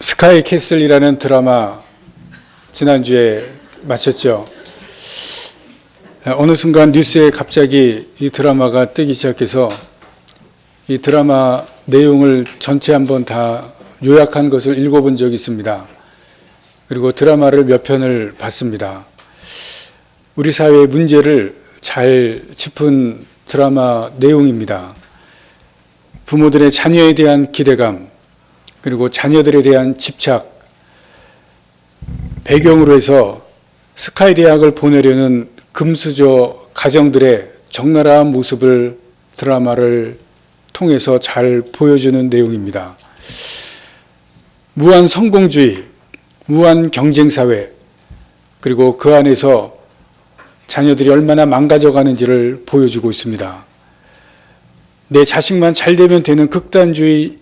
스카이 캐슬이라는 드라마 지난주에 마쳤죠. 어느 순간 뉴스에 갑자기 이 드라마가 뜨기 시작해서 이 드라마 내용을 전체 한번 다 요약한 것을 읽어본 적이 있습니다. 그리고 드라마를 몇 편을 봤습니다. 우리 사회의 문제를 잘 짚은 드라마 내용입니다. 부모들의 자녀에 대한 기대감, 그리고 자녀들에 대한 집착, 배경으로 해서 스카이 대학을 보내려는 금수저 가정들의 적나라한 모습을 드라마를 통해서 잘 보여주는 내용입니다. 무한 성공주의, 무한 경쟁사회, 그리고 그 안에서 자녀들이 얼마나 망가져가는지를 보여주고 있습니다. 내 자식만 잘 되면 되는 극단주의,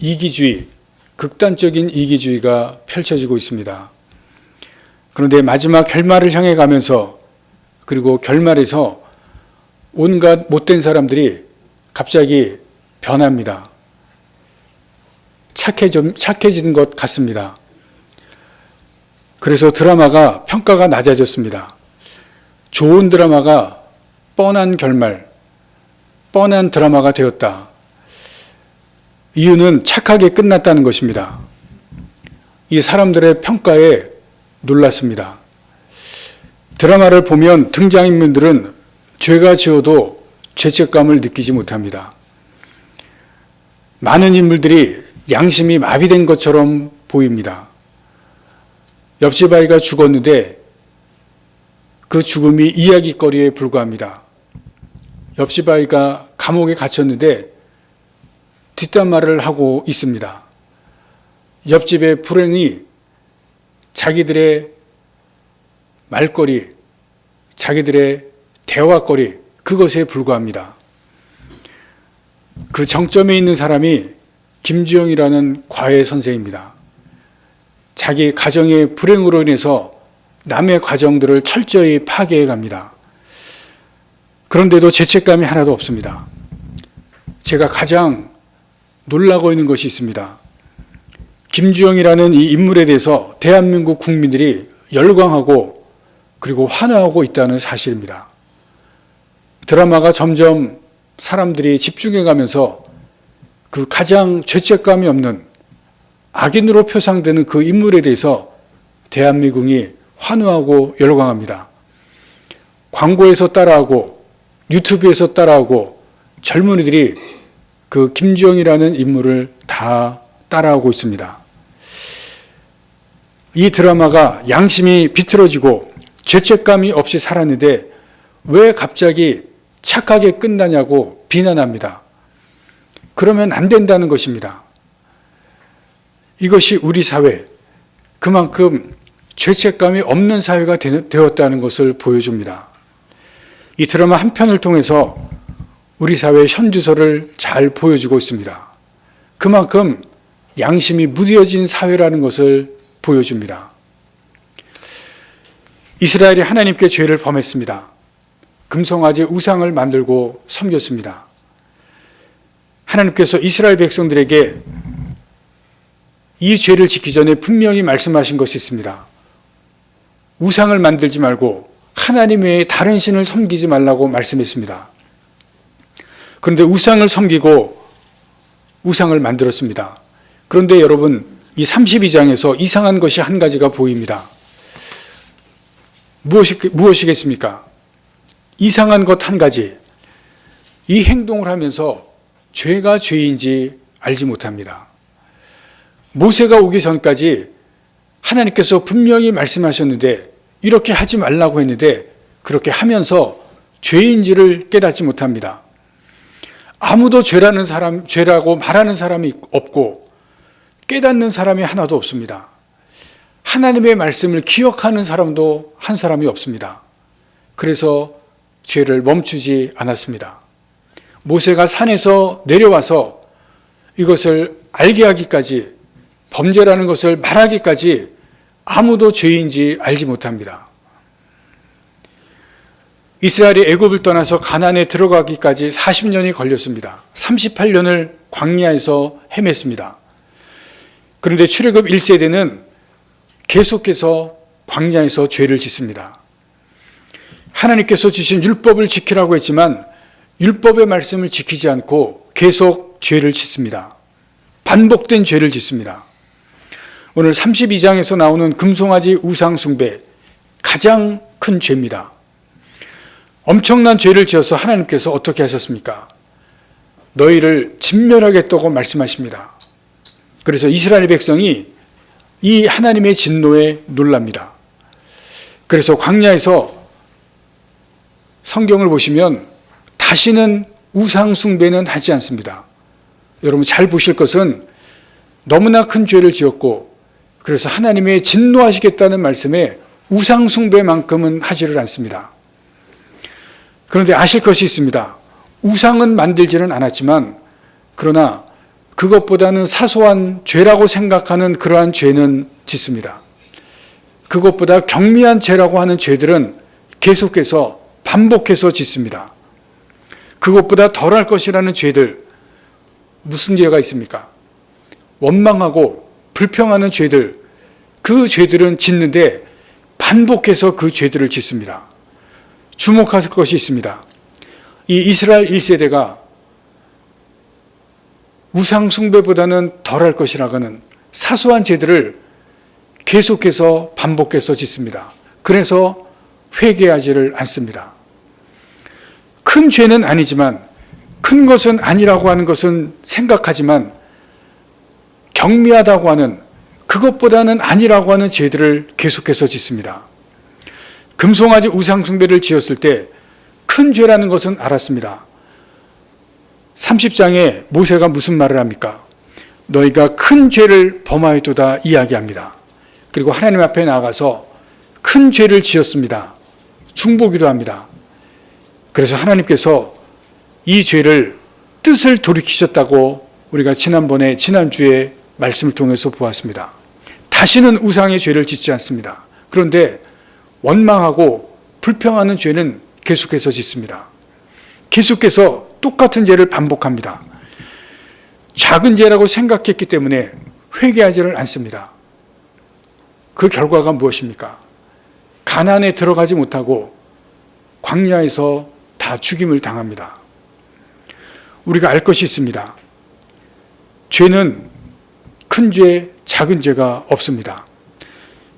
이기주의, 극단적인 이기주의가 펼쳐지고 있습니다. 그런데 마지막 결말을 향해 가면서 그리고 결말에서 온갖 못된 사람들이 갑자기 변합니다. 착해져, 착해진 것 같습니다. 그래서 드라마가 평가가 낮아졌습니다. 좋은 드라마가 뻔한 결말, 뻔한 드라마가 되었다. 이유는 착하게 끝났다는 것입니다. 이 사람들의 평가에 놀랐습니다. 드라마를 보면 등장인물들은 죄가 지어도 죄책감을 느끼지 못합니다. 많은 인물들이 양심이 마비된 것처럼 보입니다. 옆집 아이가 죽었는데 그 죽음이 이야기거리에 불과합니다. 옆집 아이가 감옥에 갇혔는데 뒷담화를 하고 있습니다. 옆집의 불행이 자기들의 말거리, 자기들의 대화거리, 그것에 불과합니다. 그 정점에 있는 사람이 김주영이라는 과외 선생입니다. 자기 가정의 불행으로 인해서 남의 가정들을 철저히 파괴해 갑니다. 그런데도 죄책감이 하나도 없습니다. 제가 가장 놀라고 있는 것이 있습니다. 김주영이라는 이 인물에 대해서 대한민국 국민들이 열광하고 그리고 환호하고 있다는 사실입니다. 드라마가 점점 사람들이 집중해 가면서 그 가장 죄책감이 없는 악인으로 표상되는 그 인물에 대해서 대한민국이 환호하고 열광합니다. 광고에서 따라하고 유튜브에서 따라하고 젊은이들이 그 김주영이라는 인물을 다 따라하고 있습니다. 이 드라마가 양심이 비틀어지고 죄책감이 없이 살았는데 왜 갑자기 착하게 끝나냐고 비난합니다. 그러면 안 된다는 것입니다. 이것이 우리 사회, 그만큼 죄책감이 없는 사회가 되었다는 것을 보여줍니다. 이 드라마 한 편을 통해서 우리 사회의 현주소를 잘 보여주고 있습니다. 그만큼 양심이 무뎌진 사회라는 것을 보여줍니다. 이스라엘이 하나님께 죄를 범했습니다. 금송아지 우상을 만들고 섬겼습니다. 하나님께서 이스라엘 백성들에게 이 죄를 짓기 전에 분명히 말씀하신 것이 있습니다. 우상을 만들지 말고 하나님 외에 다른 신을 섬기지 말라고 말씀했습니다. 그런데 우상을 섬기고 우상을 만들었습니다. 그런데 여러분, 이 32장에서 이상한 것이 한 가지가 보입니다. 무엇이, 무엇이겠습니까? 이상한 것 한 가지. 이 행동을 하면서 죄가 죄인지 알지 못합니다. 모세가 오기 전까지 하나님께서 분명히 말씀하셨는데 이렇게 하지 말라고 했는데 그렇게 하면서 죄인지를 깨닫지 못합니다. 아무도 죄라는 사람, 죄라고 말하는 사람이 없고 깨닫는 사람이 하나도 없습니다. 하나님의 말씀을 기억하는 사람도 한 사람이 없습니다. 그래서 죄를 멈추지 않았습니다. 모세가 산에서 내려와서 이것을 알게 하기까지 범죄라는 것을 말하기까지 아무도 죄인지 알지 못합니다. 이스라엘이 애굽을 떠나서 가나안에 들어가기까지 40년이 걸렸습니다. 38년을 광야에서 헤맸습니다. 그런데 출애굽 1세대는 계속해서 광야에서 죄를 짓습니다. 하나님께서 주신 율법을 지키라고 했지만 율법의 말씀을 지키지 않고 계속 죄를 짓습니다. 반복된 죄를 짓습니다. 오늘 32장에서 나오는 금송아지 우상숭배 가장 큰 죄입니다. 엄청난 죄를 지어서 하나님께서 어떻게 하셨습니까? 너희를 진멸하겠다고 말씀하십니다. 그래서 이스라엘 백성이 이 하나님의 진노에 놀랍니다. 그래서 광야에서 성경을 보시면 다시는 우상숭배는 하지 않습니다. 여러분 잘 보실 것은 너무나 큰 죄를 지었고 그래서 하나님의 진노하시겠다는 말씀에 우상숭배만큼은 하지를 않습니다. 그런데 아실 것이 있습니다. 우상은 만들지는 않았지만 그러나 그것보다는 사소한 죄라고 생각하는 그러한 죄는 짓습니다. 그것보다 경미한 죄라고 하는 죄들은 계속해서 반복해서 짓습니다. 그것보다 덜할 것이라는 죄들 무슨 죄가 있습니까? 원망하고 불평하는 죄들 그 죄들은 짓는데 반복해서 그 죄들을 짓습니다. 주목할 것이 있습니다. 이 이스라엘 1세대가 우상숭배보다는 덜할 것이라고는 사소한 죄들을 계속해서 반복해서 짓습니다. 그래서 회개하지를 않습니다. 큰 죄는 아니지만 큰 것은 아니라고 하는 것은 생각하지만 경미하다고 하는 그것보다는 아니라고 하는 죄들을 계속해서 짓습니다. 금송아지 우상숭배를 지었을 때 큰 죄라는 것은 알았습니다. 30장에 모세가 무슨 말을 합니까? 너희가 큰 죄를 범하였도다 이야기합니다. 그리고 하나님 앞에 나가서 큰 죄를 지었습니다. 중보기도 합니다. 그래서 하나님께서 이 죄를 뜻을 돌이키셨다고 우리가 지난번에 지난주에 말씀을 통해서 보았습니다. 다시는 우상의 죄를 짓지 않습니다. 그런데 원망하고 불평하는 죄는 계속해서 짓습니다. 계속해서 똑같은 죄를 반복합니다. 작은 죄라고 생각했기 때문에 회개하지를 않습니다. 그 결과가 무엇입니까? 가난에 들어가지 못하고 광야에서 다 죽임을 당합니다. 우리가 알 것이 있습니다. 죄는 큰 죄, 작은 죄가 없습니다.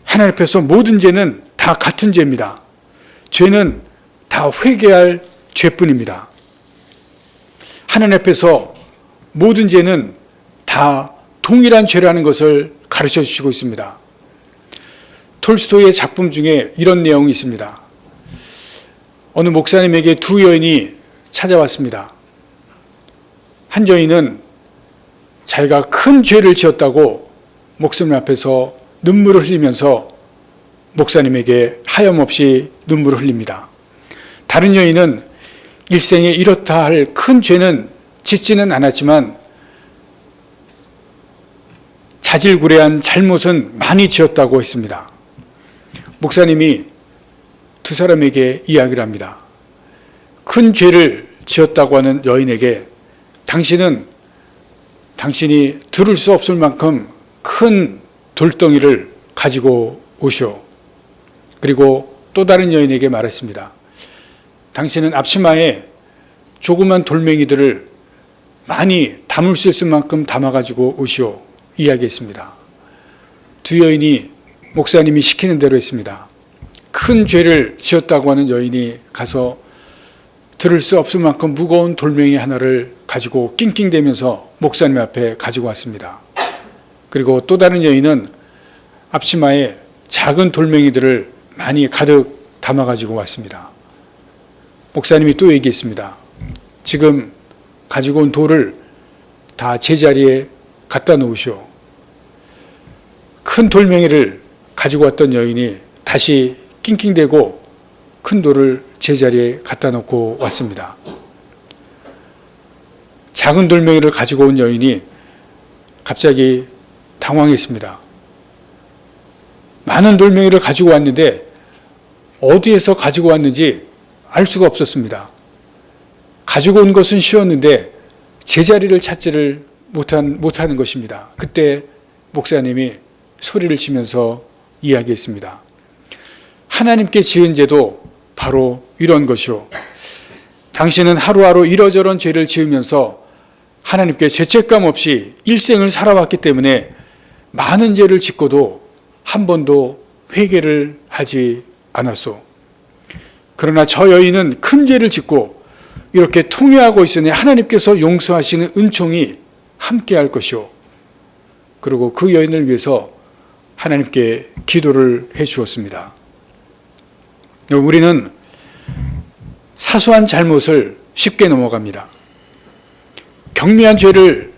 하나님 앞에서 모든 죄는 다 같은 죄입니다. 죄는 다 회개할 죄뿐입니다. 하나님 앞에서 모든 죄는 다 동일한 죄라는 것을 가르쳐 주시고 있습니다. 톨스토이의 작품 중에 이런 내용이 있습니다. 어느 목사님에게 두 여인이 찾아왔습니다. 한 여인은 자기가 큰 죄를 지었다고 목사님 앞에서 눈물을 흘리면서 목사님에게 하염없이 눈물을 흘립니다. 다른 여인은 일생에 이렇다 할 큰 죄는 짓지는 않았지만 자질구레한 잘못은 많이 지었다고 했습니다. 목사님이 두 사람에게 이야기를 합니다. 큰 죄를 지었다고 하는 여인에게 당신은 당신이 들을 수 없을 만큼 큰 돌덩이를 가지고 오시오. 그리고 또 다른 여인에게 말했습니다. 당신은 앞치마에 조그만 돌멩이들을 많이 담을 수 있을 만큼 담아가지고 오시오. 이야기했습니다. 두 여인이 목사님이 시키는 대로 했습니다. 큰 죄를 지었다고 하는 여인이 가서 들을 수 없을 만큼 무거운 돌멩이 하나를 가지고 낑낑대면서 목사님 앞에 가지고 왔습니다. 그리고 또 다른 여인은 앞치마에 작은 돌멩이들을 많이 가득 담아 가지고 왔습니다. 목사님이 또 얘기했습니다. 지금 가지고 온 돌을 다 제자리에 갖다 놓으시오. 큰 돌멩이를 가지고 왔던 여인이 다시 낑낑대고 큰 돌을 제자리에 갖다 놓고 왔습니다. 작은 돌멩이를 가지고 온 여인이 갑자기 당황했습니다. 많은 돌멩이를 가지고 왔는데 어디에서 가지고 왔는지 알 수가 없었습니다. 가지고 온 것은 쉬웠는데 제자리를 찾지를 못한, 못하는 것입니다. 그때 목사님이 소리를 치면서 이야기했습니다. 하나님께 지은 죄도 바로 이런 것이요. 당신은 하루하루 이러저런 죄를 지으면서 하나님께 죄책감 없이 일생을 살아왔기 때문에 많은 죄를 짓고도 한 번도 회개를 하지 않았소. 그러나 저 여인은 큰 죄를 짓고 이렇게 통회하고 있으니 하나님께서 용서하시는 은총이 함께 할 것이요. 그리고 그 여인을 위해서 하나님께 기도를 해 주었습니다. 우리는 사소한 잘못을 쉽게 넘어갑니다. 경미한 죄를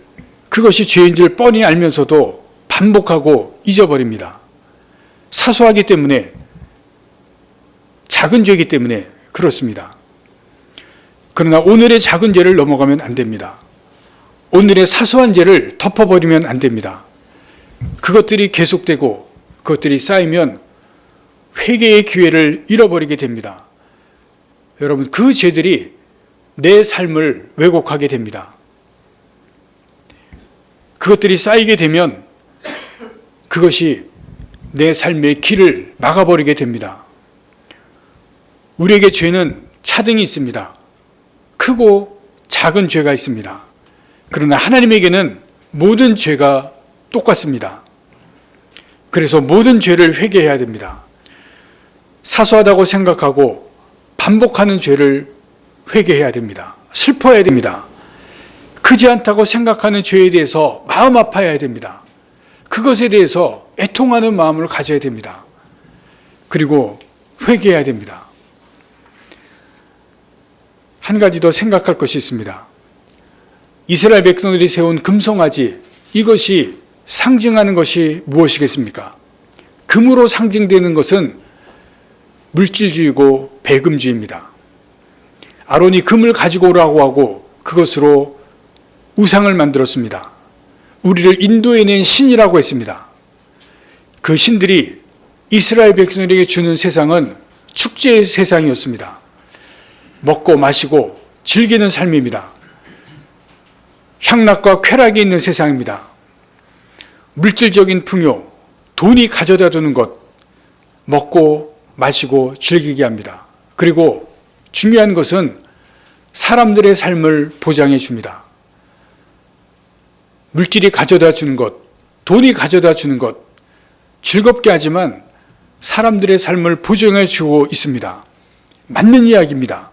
그것이 죄인 줄 뻔히 알면서도 반복하고 잊어버립니다. 사소하기 때문에 작은 죄이기 때문에 그렇습니다. 그러나 오늘의 작은 죄를 넘어가면 안 됩니다. 오늘의 사소한 죄를 덮어버리면 안 됩니다. 그것들이 계속되고 그것들이 쌓이면 회개의 기회를 잃어버리게 됩니다. 여러분, 그 죄들이 내 삶을 왜곡하게 됩니다. 그것들이 쌓이게 되면 그것이 내 삶의 길을 막아버리게 됩니다. 우리에게 죄는 차등이 있습니다. 크고 작은 죄가 있습니다. 그러나 하나님에게는 모든 죄가 똑같습니다. 그래서 모든 죄를 회개해야 됩니다. 사소하다고 생각하고 반복하는 죄를 회개해야 됩니다. 슬퍼해야 됩니다. 크지 않다고 생각하는 죄에 대해서 마음 아파해야 됩니다. 그것에 대해서 애통하는 마음을 가져야 됩니다. 그리고 회개해야 됩니다. 한 가지 더 생각할 것이 있습니다. 이스라엘 백성들이 세운 금송아지 이것이 상징하는 것이 무엇이겠습니까? 금으로 상징되는 것은 물질주의고 배금주의입니다. 아론이 금을 가지고 오라고 하고 그것으로 우상을 만들었습니다. 우리를 인도해낸 신이라고 했습니다. 그 신들이 이스라엘 백성에게 주는 세상은 축제의 세상이었습니다. 먹고 마시고 즐기는 삶입니다. 향락과 쾌락이 있는 세상입니다. 물질적인 풍요, 돈이 가져다 주는 것, 먹고 마시고 즐기게 합니다. 그리고 중요한 것은 사람들의 삶을 보장해 줍니다. 물질이 가져다 주는 것, 돈이 가져다 주는 것, 즐겁게 하지만 사람들의 삶을 보장해 주고 있습니다. 맞는 이야기입니다.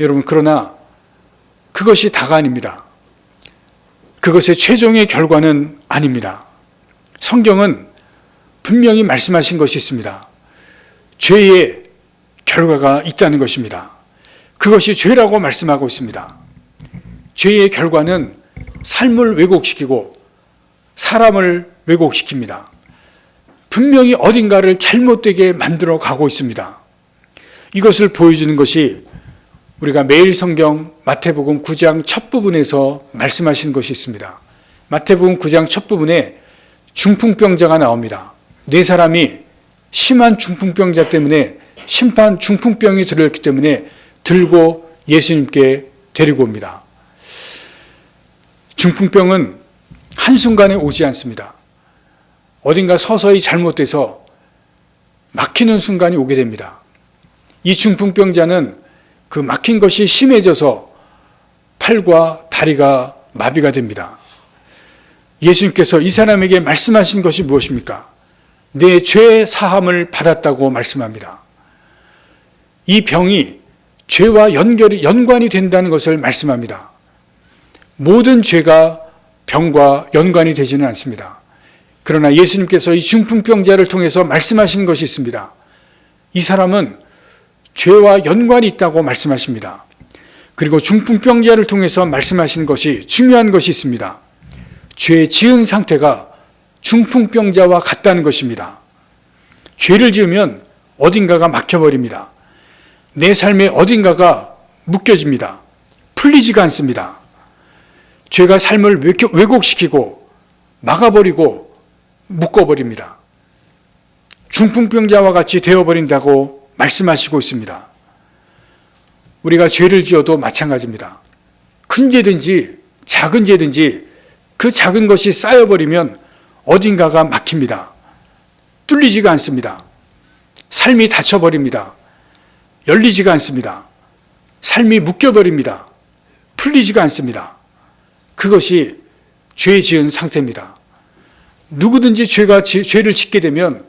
여러분, 그러나 그것이 다가 아닙니다. 그것의 최종의 결과는 아닙니다. 성경은 분명히 말씀하신 것이 있습니다. 죄의 결과가 있다는 것입니다. 그것이 죄라고 말씀하고 있습니다. 죄의 결과는 삶을 왜곡시키고 사람을 왜곡시킵니다. 분명히 어딘가를 잘못되게 만들어 가고 있습니다. 이것을 보여주는 것이 우리가 매일 성경 마태복음 9장 첫 부분에서 말씀하신 것이 있습니다. 마태복음 9장 첫 부분에 중풍병자가 나옵니다. 네 사람이 심한 중풍병자 때문에 심판 중풍병이 들었기 때문에 들고 예수님께 데리고 옵니다. 중풍병은 한순간에 오지 않습니다. 어딘가 서서히 잘못돼서 막히는 순간이 오게 됩니다. 이 중풍병자는 그 막힌 것이 심해져서 팔과 다리가 마비가 됩니다. 예수님께서 이 사람에게 말씀하신 것이 무엇입니까? 내 죄 사함을 받았다고 말씀합니다. 이 병이 죄와 연결이 연관이 된다는 것을 말씀합니다. 모든 죄가 병과 연관이 되지는 않습니다. 그러나 예수님께서 이 중풍병자를 통해서 말씀하신 것이 있습니다. 이 사람은 죄와 연관이 있다고 말씀하십니다. 그리고 중풍병자를 통해서 말씀하신 것이 중요한 것이 있습니다. 죄 지은 상태가 중풍병자와 같다는 것입니다. 죄를 지으면 어딘가가 막혀버립니다. 내 삶의 어딘가가 묶여집니다. 풀리지가 않습니다. 죄가 삶을 왜곡시키고 막아버리고 묶어버립니다. 중풍병자와 같이 되어버린다고 말씀하시고 있습니다. 우리가 죄를 지어도 마찬가지입니다. 큰 죄든지 작은 죄든지 그 작은 것이 쌓여버리면 어딘가가 막힙니다. 뚫리지가 않습니다. 삶이 닫혀버립니다. 열리지가 않습니다. 삶이 묶여버립니다. 풀리지가 않습니다. 그것이 죄 지은 상태입니다. 누구든지 죄가 지- 죄를 짓게 되면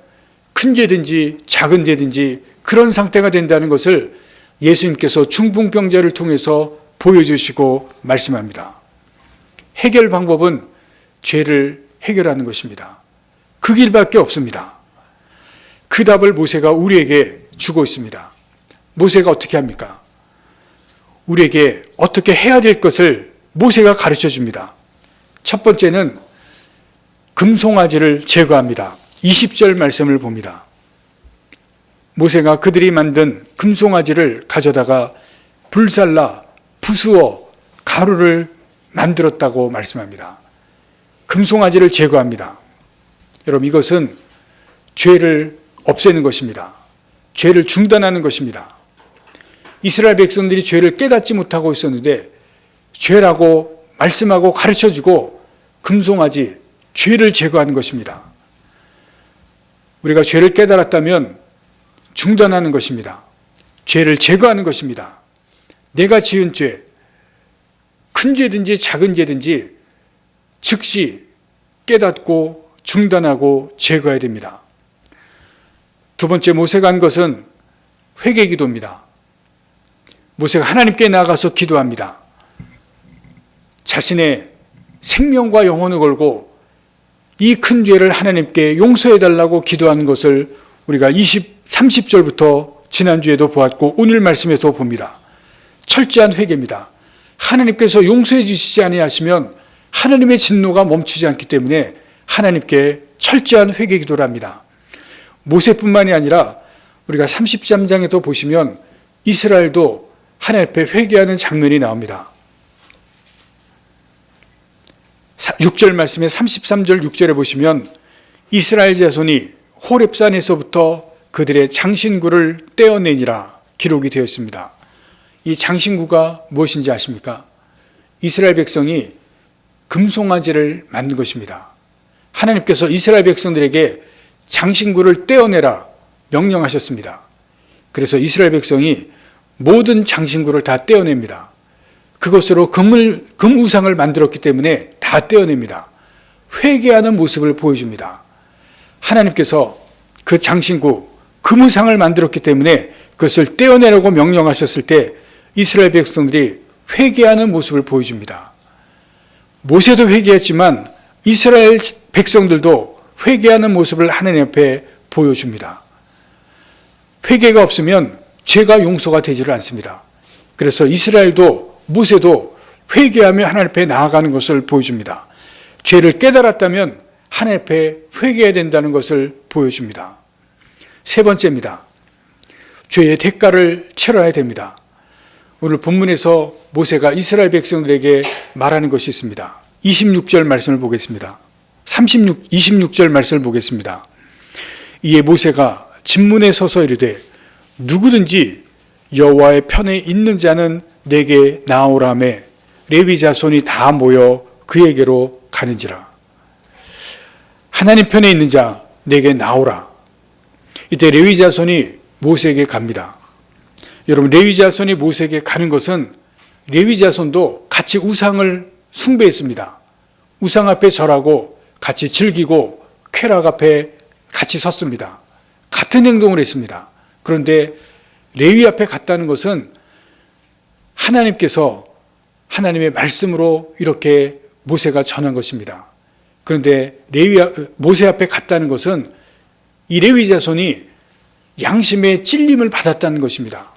큰 죄든지 작은 죄든지 그런 상태가 된다는 것을 예수님께서 중풍병자를 통해서 보여주시고 말씀합니다. 해결 방법은 죄를 해결하는 것입니다. 그 길밖에 없습니다. 그 답을 모세가 우리에게 주고 있습니다. 모세가 어떻게 합니까? 우리에게 어떻게 해야 될 것을 모세가 가르쳐 줍니다. 첫 번째는 금송아지를 제거합니다. 20절 말씀을 봅니다. 모세가 그들이 만든 금송아지를 가져다가 불살라 부수어 가루를 만들었다고 말씀합니다. 금송아지를 제거합니다. 여러분 이것은 죄를 없애는 것입니다. 죄를 중단하는 것입니다. 이스라엘 백성들이 죄를 깨닫지 못하고 있었는데 죄라고 말씀하고 가르쳐 주고 금송아지 죄를 제거하는 것입니다. 우리가 죄를 깨달았다면 중단하는 것입니다. 죄를 제거하는 것입니다. 내가 지은 죄, 큰 죄든지 작은 죄든지 즉시 깨닫고 중단하고 제거해야 됩니다. 두 번째 모세가 한 것은 회개 기도입니다. 모세가 하나님께 나아가서 기도합니다. 자신의 생명과 영혼을 걸고 이 큰 죄를 하나님께 용서해 달라고 기도하는 것을 우리가 20, 30절부터 지난주에도 보았고 오늘 말씀에도 봅니다. 철저한 회개입니다. 하나님께서 용서해 주시지 아니하시면 하나님의 진노가 멈추지 않기 때문에 하나님께 철저한 회개 기도를 합니다. 모세뿐만이 아니라 우리가 33장에도 보시면 이스라엘도 하나님 앞에 회개하는 장면이 나옵니다. 6절 말씀에 33절 6절에 보시면 이스라엘 자손이 호렙산에서부터 그들의 장신구를 떼어내니라 기록이 되어 있습니다. 이 장신구가 무엇인지 아십니까? 이스라엘 백성이 금송아지를 만든 것입니다. 하나님께서 이스라엘 백성들에게 장신구를 떼어내라 명령하셨습니다. 그래서 이스라엘 백성이 모든 장신구를 다 떼어냅니다. 그것으로 금을, 금우상을 만들었기 때문에 다 떼어냅니다. 회개하는 모습을 보여줍니다. 하나님께서 그 장신구, 금우상을 만들었기 때문에 그것을 떼어내라고 명령하셨을 때 이스라엘 백성들이 회개하는 모습을 보여줍니다. 모세도 회개했지만 이스라엘 백성들도 회개하는 모습을 하나님 앞에 보여줍니다. 회개가 없으면 죄가 용서가 되지를 않습니다. 그래서 이스라엘도 모세도 회개하며 하나님 앞에 나아가는 것을 보여줍니다. 죄를 깨달았다면 하나님 앞에 회개해야 된다는 것을 보여줍니다. 세 번째입니다. 죄의 대가를 치러야 됩니다. 오늘 본문에서 모세가 이스라엘 백성들에게 말하는 것이 있습니다. 26절 말씀을 보겠습니다. 36, 26절 말씀을 보겠습니다. 이에 모세가 진문에 서서 이르되 누구든지 여호와의 편에 있는 자는 내게 나오라매 레위 자손이 다 모여 그에게로 가는지라. 하나님 편에 있는 자 내게 나오라. 이때 레위 자손이 모세에게 갑니다. 여러분 레위 자손이 모세에게 가는 것은 레위 자손도 같이 우상을 숭배했습니다. 우상 앞에 절하고 같이 즐기고 쾌락 앞에 같이 섰습니다. 같은 행동을 했습니다. 그런데 레위 앞에 갔다는 것은 하나님께서 하나님의 말씀으로 이렇게 모세가 전한 것입니다. 그런데 레위 모세 앞에 갔다는 것은 이 레위 자손이 양심의 찔림을 받았다는 것입니다.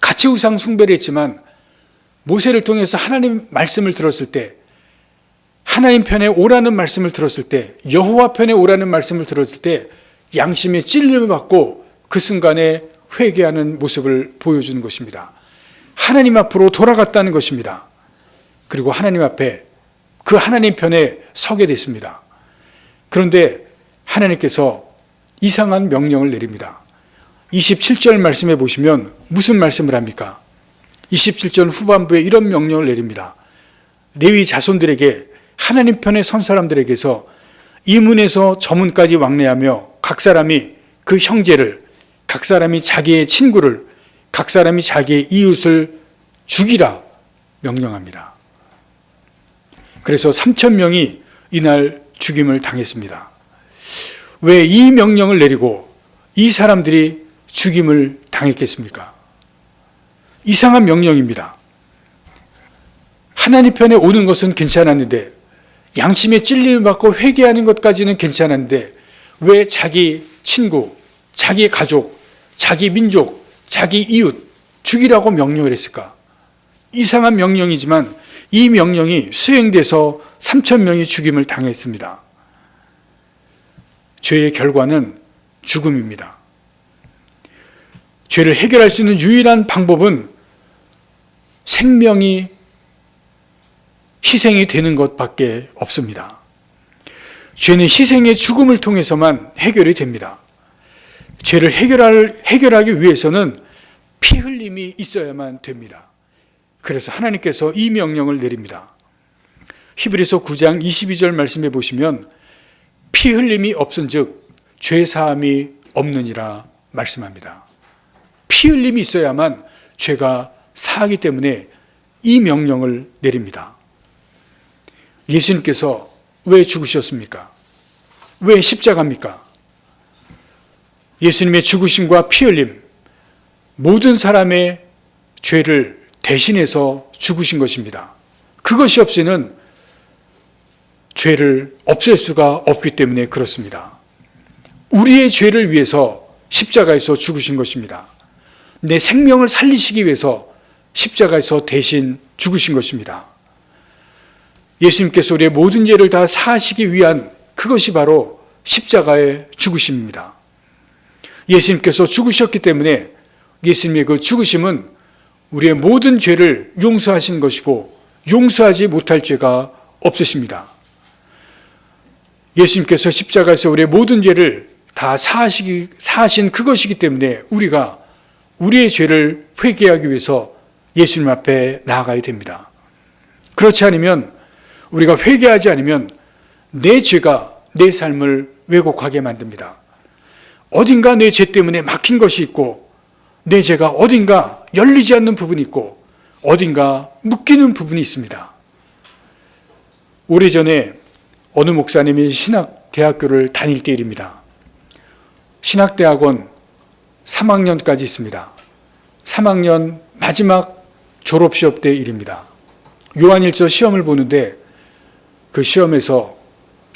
같이 우상 숭배를 했지만 모세를 통해서 하나님 말씀을 들었을 때 하나님 편에 오라는 말씀을 들었을 때 여호와 편에 오라는 말씀을 들었을 때 양심의 찔림을 받고 그 순간에 회개하는 모습을 보여주는 것입니다. 하나님 앞으로 돌아갔다는 것입니다. 그리고 하나님 앞에 그 하나님 편에 서게 됐습니다. 그런데 하나님께서 이상한 명령을 내립니다. 27절 말씀해 보시면 무슨 말씀을 합니까? 27절 후반부에 이런 명령을 내립니다. 레위 자손들에게 하나님 편에 선 사람들에게서 이 문에서 저 문까지 왕래하며 각 사람이 그 형제를 각 사람이 자기의 친구를 각 사람이 자기의 이웃을 죽이라 명령합니다. 그래서 3천 명이 이날 죽임을 당했습니다. 왜 이 명령을 내리고 이 사람들이 죽임을 당했겠습니까? 이상한 명령입니다. 하나님 편에 오는 것은 괜찮았는데 양심의 찔림을 받고 회개하는 것까지는 괜찮았는데 왜 자기 친구, 자기 가족, 자기 민족, 자기 이웃 죽이라고 명령을 했을까? 이상한 명령이지만 이 명령이 수행돼서 3천 명이 죽임을 당했습니다. 죄의 결과는 죽음입니다. 죄를 해결할 수 있는 유일한 방법은 생명이 희생이 되는 것밖에 없습니다. 죄는 희생의 죽음을 통해서만 해결이 됩니다. 죄를 해결할, 해결하기 위해서는 피 흘림이 있어야만 됩니다. 그래서 하나님께서 이 명령을 내립니다. 히브리서 9장 22절 말씀해 보시면 피 흘림이 없은즉 죄 사함이 없느니라 말씀합니다. 피 흘림이 있어야만 죄가 사하기 때문에 이 명령을 내립니다. 예수님께서 왜 죽으셨습니까? 왜 십자가입니까? 예수님의 죽으심과 피 흘림, 모든 사람의 죄를 대신해서 죽으신 것입니다. 그것이 없이는 죄를 없앨 수가 없기 때문에 그렇습니다. 우리의 죄를 위해서 십자가에서 죽으신 것입니다. 내 생명을 살리시기 위해서 십자가에서 대신 죽으신 것입니다. 예수님께서 우리의 모든 죄를 다 사하시기 위한 그것이 바로 십자가의 죽으심입니다. 예수님께서 죽으셨기 때문에 예수님의 그 죽으심은 우리의 모든 죄를 용서하신 것이고 용서하지 못할 죄가 없으십니다. 예수님께서 십자가에서 우리의 모든 죄를 다 사하시기, 사하신 그것이기 때문에 우리가 우리의 죄를 회개하기 위해서 예수님 앞에 나아가야 됩니다. 그렇지 않으면 우리가 회개하지 않으면 내 죄가 내 삶을 왜곡하게 만듭니다. 어딘가 내 죄 때문에 막힌 것이 있고 내 죄가 어딘가 열리지 않는 부분이 있고 어딘가 묶이는 부분이 있습니다. 오래전에 어느 목사님이 신학대학교를 다닐 때 일입니다. 신학대학원 3학년까지 있습니다. 3학년 마지막 졸업시험 때 일입니다. 요한일서 시험을 보는데 그 시험에서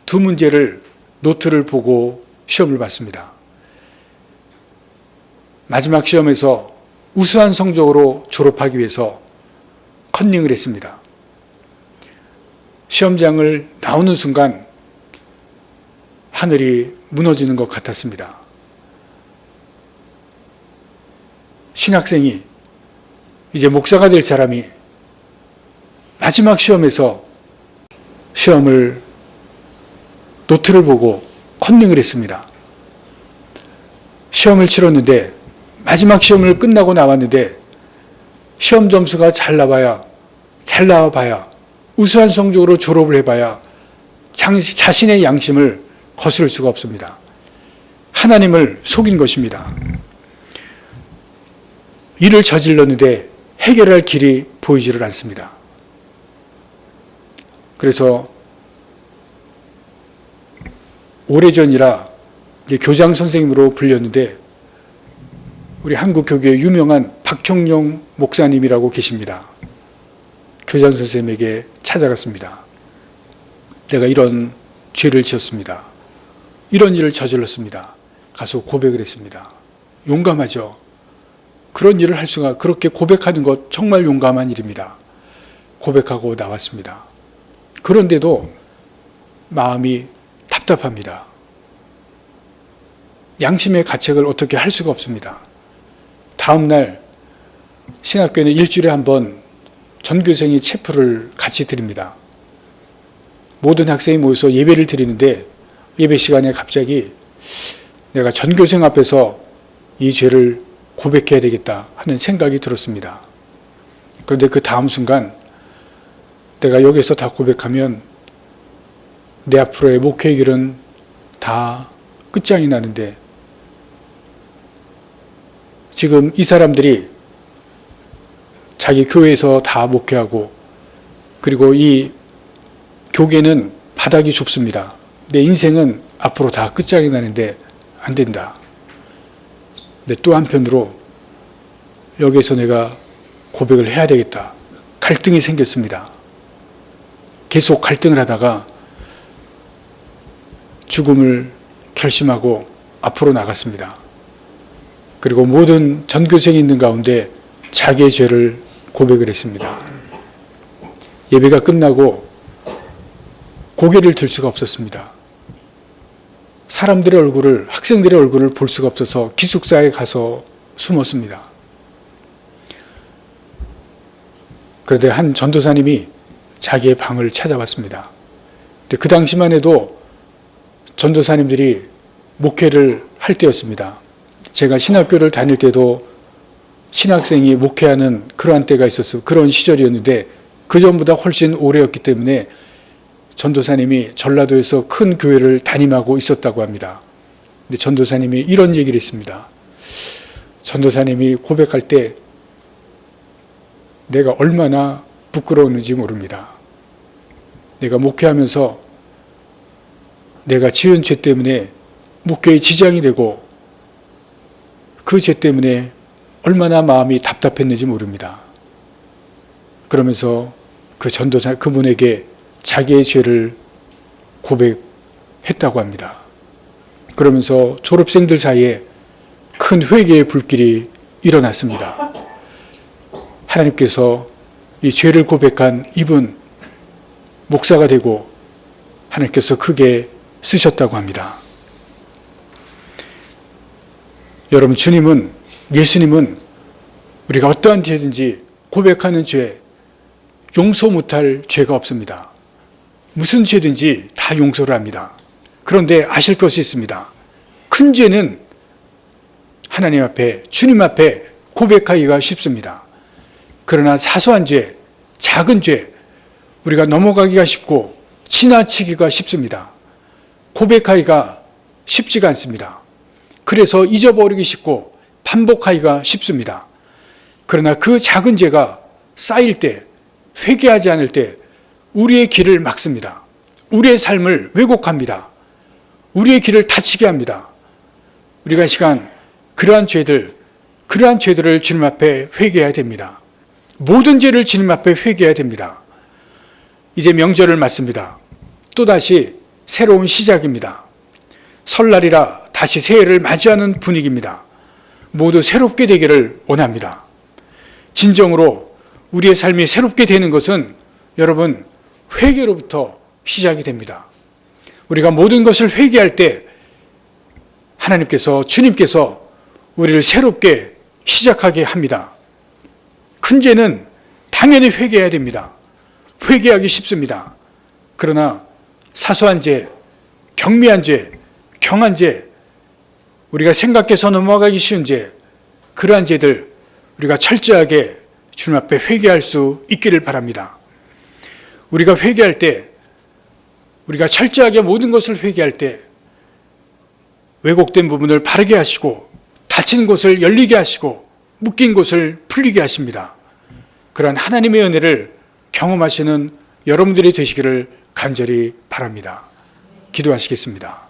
두 문제를 노트를 보고 시험을 봤습니다. 마지막 시험에서 우수한 성적으로 졸업하기 위해서 컨닝을 했습니다. 시험장을 나오는 순간 하늘이 무너지는 것 같았습니다. 신학생이 이제 목사가 될 사람이 마지막 시험에서 시험을 노트를 보고 컨닝을 했습니다. 시험을 치렀는데 마지막 시험을 끝나고 나왔는데 시험 점수가 잘 나와야 잘 나와봐야 우수한 성적으로 졸업을 해봐야 자신의 양심을 거스를 수가 없습니다. 하나님을 속인 것입니다. 일을 저질렀는데 해결할 길이 보이지를 않습니다. 그래서 오래전이라 교장 선생님으로 불렸는데 우리 한국 교계의 유명한 박형용 목사님이라고 계십니다. 교장 선생님에게 찾아갔습니다. 내가 이런 죄를 지었습니다. 이런 일을 저질렀습니다. 가서 고백을 했습니다. 용감하죠. 그런 일을 할 수가 그렇게 고백하는 것 정말 용감한 일입니다. 고백하고 나왔습니다. 그런데도 마음이 답답합니다. 양심의 가책을 어떻게 할 수가 없습니다. 다음날 신학교에는 일주일에 한 번 전교생이 체프를 같이 드립니다. 모든 학생이 모여서 예배를 드리는데 예배 시간에 갑자기 내가 전교생 앞에서 이 죄를 고백해야 되겠다 하는 생각이 들었습니다. 그런데 그 다음 순간 내가 여기서 다 고백하면 내 앞으로의 목회 길은 다 끝장이 나는데 지금 이 사람들이 자기 교회에서 다 목회하고 그리고 이 교계는 바닥이 좁습니다. 내 인생은 앞으로 다 끝장이 나는데 안 된다. 근데 또 한편으로 여기에서 내가 고백을 해야 되겠다. 갈등이 생겼습니다. 계속 갈등을 하다가 죽음을 결심하고 앞으로 나갔습니다. 그리고 모든 전교생이 있는 가운데 자기의 죄를 고백을 했습니다. 예배가 끝나고 고개를 들 수가 없었습니다. 사람들의 얼굴을, 학생들의 얼굴을 볼 수가 없어서 기숙사에 가서 숨었습니다. 그런데 한 전도사님이 자기의 방을 찾아왔습니다. 그 당시만 해도 전도사님들이 목회를 할 때였습니다. 제가 신학교를 다닐 때도 신학생이 목회하는 그러한 때가 있었어요. 그런 시절이었는데 그 전보다 훨씬 오래였기 때문에 전도사님이 전라도에서 큰 교회를 담임하고 있었다고 합니다. 근데 전도사님이 이런 얘기를 했습니다. 전도사님이 고백할 때 내가 얼마나 부끄러웠는지 모릅니다. 내가 목회하면서 내가 지은 죄 때문에 목회에 지장이 되고 그 죄 때문에 얼마나 마음이 답답했는지 모릅니다. 그러면서 그 전도사 그분에게 자기의 죄를 고백했다고 합니다. 그러면서 졸업생들 사이에 큰 회개의 불길이 일어났습니다. 하나님께서 이 죄를 고백한 이분 목사가 되고 하나님께서 크게 쓰셨다고 합니다. 여러분 주님은 예수님은 우리가 어떠한 죄든지 고백하는 죄 용서 못할 죄가 없습니다. 무슨 죄든지 다 용서를 합니다. 그런데 아실 것이 있습니다. 큰 죄는 하나님 앞에 주님 앞에 고백하기가 쉽습니다. 그러나 사소한 죄, 작은 죄 우리가 넘어가기가 쉽고 지나치기가 쉽습니다. 고백하기가 쉽지가 않습니다. 그래서 잊어버리기 쉽고 반복하기가 쉽습니다. 그러나 그 작은 죄가 쌓일 때, 회개하지 않을 때 우리의 길을 막습니다. 우리의 삶을 왜곡합니다. 우리의 길을 다치게 합니다. 우리가 이 시간 그러한 죄들, 그러한 죄들을 주님 앞에 회개해야 됩니다. 모든 죄를 주님 앞에 회개해야 됩니다. 이제 명절을 맞습니다. 또다시 새로운 시작입니다. 설날이라 다시 새해를 맞이하는 분위기입니다. 모두 새롭게 되기를 원합니다. 진정으로 우리의 삶이 새롭게 되는 것은 여러분 회개로부터 시작이 됩니다. 우리가 모든 것을 회개할 때 하나님께서 주님께서 우리를 새롭게 시작하게 합니다. 큰 죄는 당연히 회개해야 됩니다. 회개하기 쉽습니다. 그러나 사소한 죄, 경미한 죄, 경한 죄, 우리가 생각해서 넘어가기 쉬운 죄, 그러한 죄들 우리가 철저하게 주님 앞에 회개할 수 있기를 바랍니다. 우리가 회개할 때, 우리가 철저하게 모든 것을 회개할 때, 왜곡된 부분을 바르게 하시고, 다친 곳을 열리게 하시고, 묶인 곳을 풀리게 하십니다. 그러한 하나님의 은혜를 경험하시는 여러분들이 되시기를 간절히 바랍니다. 기도하시겠습니다.